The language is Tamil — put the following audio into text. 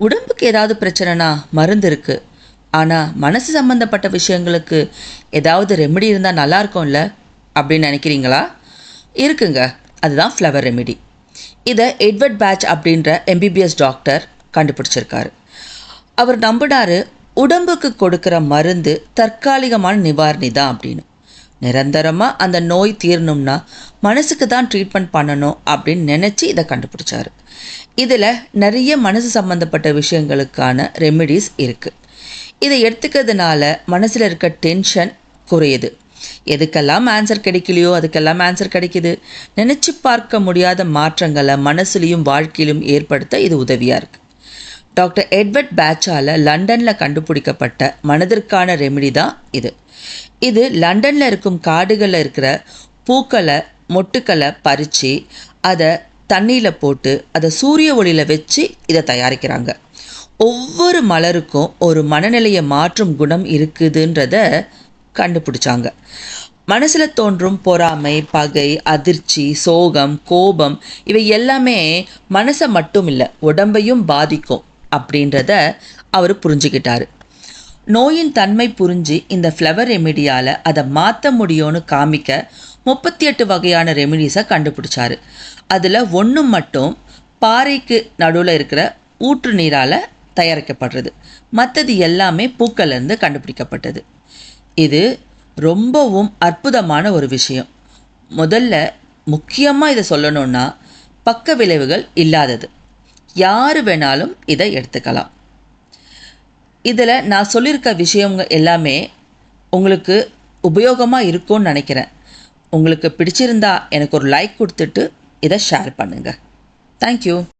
உடம்புக்கு ஏதாவது பிரச்சனைனா மருந்து இருக்குது ஆனால் மனசு சம்மந்தப்பட்ட விஷயங்களுக்கு ஏதாவது ரெமெடி இருந்தால் நல்லா இருக்கும்ல அப்படின்னு நினைக்கிறீங்களா? இருக்குங்க. அதுதான் ஃப்ளவர் ரெமெடி இதை எட்வர்ட் பேட்ச் அப்படின்ற எம்பிபிஎஸ் டாக்டர் கண்டுபிடிச்சிருக்காரு. அவர் நம்பினாரு உடம்புக்கு கொடுக்குற மருந்து தற்காலிகமான நிவாரணி தான் அப்படின்னு. நிரந்தரமாக அந்த நோய் தீரணும்னா மனசுக்கு தான் ட்ரீட்மெண்ட் பண்ணணும் அப்படின்னு நினச்சி இதை கண்டுபிடிச்சாரு. இதில் நிறைய மனசு சம்மந்தப்பட்ட விஷயங்களுக்கான ரெமெடிஸ் இருக்குது இதை எடுத்துக்கிறதுனால மனசில் இருக்க டென்ஷன் குறையுது. எதுக்கெல்லாம் ஆன்சர் கிடைக்கலையோ அதுக்கெல்லாம் ஆன்சர் கிடைக்குது. நினச்சி பார்க்க முடியாத மாற்றங்களை மனசுலையும் வாழ்க்கையிலும் ஏற்படுத்த இது உதவியாக இருக்குது டாக்டர் எட்வர்ட் பேட்சால் லண்டனில் கண்டுபிடிக்கப்பட்ட மனதிற்கான ரெமிடி தான் இது. இது லண்டனில் இருக்கும் காடுகளில் இருக்கிற பூக்களை மொட்டுக்களை பறித்து அதை தண்ணியில் போட்டு அதை சூரிய ஒளியில் வச்சு இதை தயாரிக்கிறாங்க. ஒவ்வொரு மலருக்கும் ஒரு மனநிலையை மாற்றும் குணம் இருக்குதுன்றத கண்டுபிடிச்சாங்க. மனசில் தோன்றும் பொறாமை பகை அதிர்ச்சி சோகம் கோபம் இவை எல்லாமே மனசை மட்டும் இல்லை உடம்பையும் பாதிக்கும். அப்படின்றத அவர் புரிஞ்சுக்கிட்டார். நோயின் தன்மை புரிஞ்சு இந்த ஃப்ளவர் ரெமிடியால் அதை மாற்ற முடியும்னு காமிக்க முப்பத்தி எட்டு வகையான ரெமிடிஸை கண்டுபிடிச்சாரு. அதில் ஒன்று மட்டும் பாறைக்கு நடுவில் இருக்கிற ஊற்று நீரால் தயாரிக்கப்படுறது. மற்றது எல்லாமே பூக்கள்லேருந்து கண்டுபிடிக்கப்பட்டது. இது ரொம்பவும் அற்புதமான ஒரு விஷயம். முதல்ல முக்கியமாக இதை சொல்லணும்னா பக்க விளைவுகள் இல்லாதது. யார் வேணாலும் இதை எடுத்துக்கலாம். இதில் நான் சொல்லியிருக்க விஷயங்க எல்லாமே உங்களுக்கு உபயோகமாக இருக்கும்னு நினைக்கிறேன். உங்களுக்கு பிடிச்சிருந்தா எனக்கு ஒரு லைக் கொடுத்துட்டு இதை ஷேர் பண்ணுங்கள் தேங்க்யூ